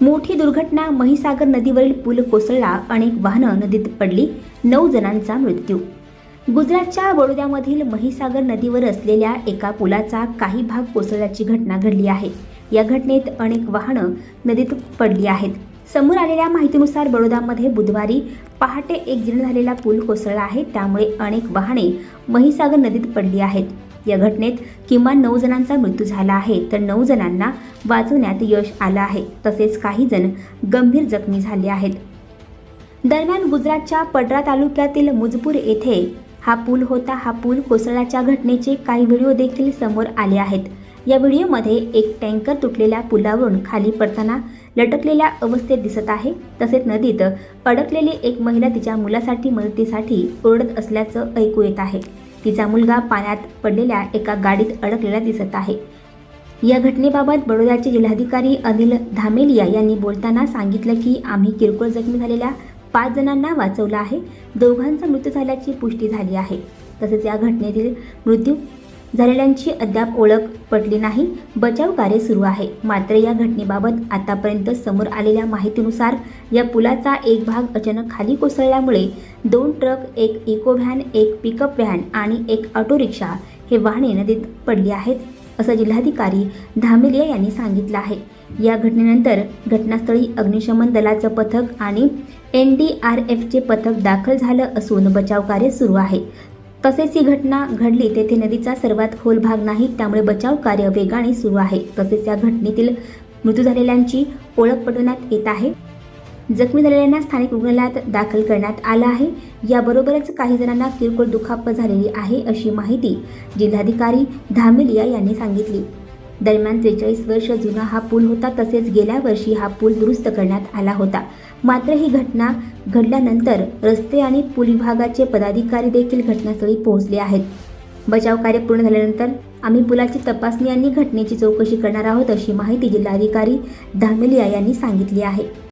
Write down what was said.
मोठी दुर्घटना महिसागर नदीवरील पूल कोसळला अनेक वाहनं नदीत पडली नऊ जणांचा मृत्यू. गुजरातच्या बडोद्यामधील महिसागर नदीवर असलेल्या एका पुलाचा काही भाग कोसळल्याची घटना घडली आहे. या घटनेत अनेक वाहनं नदीत पडली आहेत. समोर आलेल्या माहितीनुसार बडोदामध्ये बुधवारी पहाटे एक जीर्ण झालेला पूल कोसळला आहे त्यामुळे अनेक वाहने महिसागर नदीत पडली आहेत. या घटनेत किमान नऊ जणांचा मृत्यू झाला आहे. तर नऊ जणांना वाचवण्यात यश आलं आहे. तसेच काही जण गंभीर जखमी झाले आहेत. दरम्यान गुजरातच्या पडरा तालुक्यातील मुजपूर येथे हा पूल होता. हा पूल कोसळल्याच्या घटनेचे काही व्हिडिओ देखील समोर आले आहेत. या व्हिडिओमध्ये एक टँकर तुटलेल्या पुलावरून खाली पडताना लटकलेल्या अवस्थेत दिसत आहे. तसेच नदीत अडकलेली एक महिला तिच्या मुलासाठी मदतीसाठी ओरडत असल्याचं ऐकू येत आहे. तिचा मुलगा पाण्यात पडलेल्या एका गाडीत अडकलेला दिसत आहे. या घटनेबाबत बडोद्याचे जिल्हाधिकारी अनिल धामेलिया यांनी बोलताना सांगितलं की आम्ही किरकोळ जखमी झालेल्या पाच जणांना वाचवलं आहे. दोघांचा मृत्यू झाल्याची पुष्टी झाली आहे. तसेच या घटनेतील मृत्यू झालेल्यांची अद्याप ओळख पटली नाही. बचाव कार्य सुरू आहे. मात्र या घटनेबाबत आतापर्यंत समोर आलेल्या माहितीनुसार या पुलाचा एक भाग अचानक खाली कोसळल्यामुळे दोन ट्रक एक इको व्हॅन एक पिकअप व्हॅन आणि एक ऑटो रिक्षा हे वाहने नदीत पडली आहेत असं जिल्हाधिकारी धामेलिया यांनी सांगितलं आहे. या घटनेनंतर घटनास्थळी अग्निशमन दलाचं पथक आणि एन डी आर एफचे पथक दाखल झालं असून बचाव कार्य सुरू आहे. तसेच ही घटना घडली तेथे नदीचा सर्वात खोल भाग नाही त्यामुळे बचाव कार्य वेगाने सुरू आहे. तसेच या घटनेतील मृत्यू झालेल्यांची ओळख पटवण्यात येत आहे. जखमी झालेल्यांना स्थानिक रुग्णालयात दाखल करण्यात आलं आहे. याबरोबरच काही जणांना किरकोळ दुखापत झालेली आहे अशी माहिती जिल्हाधिकारी धामेलिया यांनी सांगितली. दरम्यान त्रेचाळीस वर्ष जुना हा पूल होता तसेच गेल्या वर्षी हा पूल दुरुस्त करण्यात आला होता. मात्र ही घटना घडल्यानंतर रस्ते आणि पूल विभागाचे पदाधिकारी देखील घटनास्थळी पोहोचले आहेत. बचाव कार्य पूर्ण झाल्यानंतर आम्ही पुलाची तपासणी आणि घटनेची चौकशी करणार आहोत अशी माहिती जिल्हाधिकारी धामेलिया यांनी सांगितली आहे.